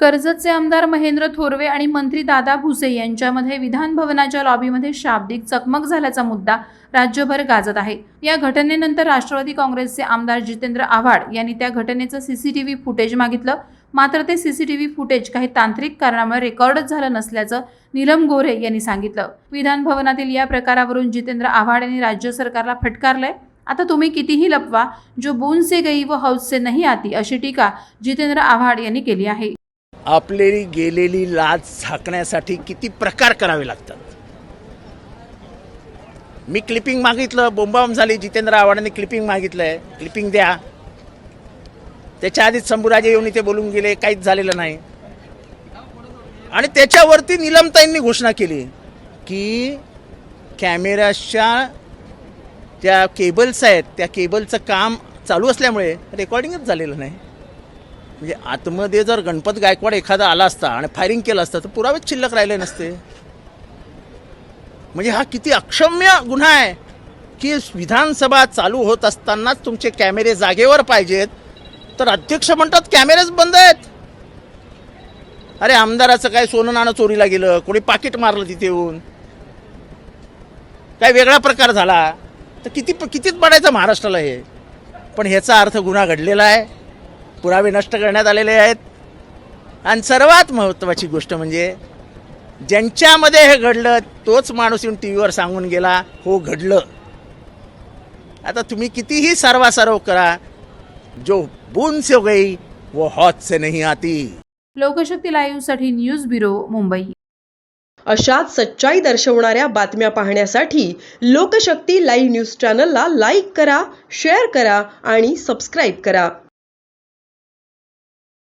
कर्जतचे आमदार महेंद्र थोरवे आणि मंत्री दादा भुसे यांच्यामध्ये विधान भवनाच्या लॉबीमध्ये शाब्दिक चकमक झाल्याचा मुद्दा राज्यभर गाजत आहे. या घटनेनंतर राष्ट्रवादी काँग्रेसचे आमदार जितेंद्र आव्हाड यांनी त्या घटनेचं सीसीटीव्ही फुटेज मागितलं. मात्र ते सीसीटीव्ही फुटेज काही तांत्रिक कारणामुळे रेकॉर्डच झालं नसल्याचं नीलम गोरे यांनी सांगितलं. विधान भवनातील या प्रकारावरून जितेंद्र आव्हाड यांनी राज्य सरकारला फटकारलंय. आता तुम्ही कितीही लपवा जो बोन से गई व हौस से नाही आती अशी टीका जितेंद्र आव्हाड यांनी केली आहे. आपली गेलेली लाज झाकण्यासाठी किती प्रकार करावे लागतात. मी क्लिपिंग मागितलं बोंबाम झाली जितेंद्र आव्हाडांनी क्लिपिंग मागितलंय. क्लिपिंग द्या. त्याच्या आधीच शंभूराजे येऊन इथे बोलून गेले काहीच झालेलं नाही. आणि त्याच्यावरती निलमताईंनी घोषणा केली की कॅमेराच्या ज्या केबल्स आहेत त्या केबलचं काम चालू असल्यामुळे रेकॉर्डिंगच झालेलं नाही. म्हणजे आतमध्ये जर गणपत गायकवाड एखादा आला असता आणि फायरिंग केलं असतं तर पुरावेच शिल्लक राहिले नसते. म्हणजे हा किती अक्षम्य गुन्हा आहे की विधानसभा चालू होत असतानाच तुमचे कॅमेरे जागेवर पाहिजेत तर अध्यक्ष म्हणतात कॅमेरेच बंद आहेत. अरे आमदाराचं काय सोनं नाणं चोरीला गेलं कोणी पाकिट मारलं तिथे येऊन. काय वेगळा प्रकार झाला? तर किती कितीच पडायचं महाराष्ट्राला हे. पण ह्याचा अर्थ गुन्हा घडलेला आहे. पुरावे नष्ट करण्यात आलेले आहेत. आणि सर्वात महत्त्वाची गोष्ट म्हणजे ज्यांच्यामध्ये हे घडलं तोच माणूस येऊन टी व्हीवर सांगून गेला हो घडलं. आता तुम्ही कितीही सर्वासर्व करा जो बून से हो गई वो हौत से नहीं आती. लोकशक्ती लाईव्हसाठी न्यूज ब्युरो मुंबई. अशाच सच्चाई दर्शवणाऱ्या बातम्या पाहण्यासाठी लोकशक्ती लाईव्ह न्यूज चॅनलला लाईक करा शेअर करा आणि सबस्क्राईब करा.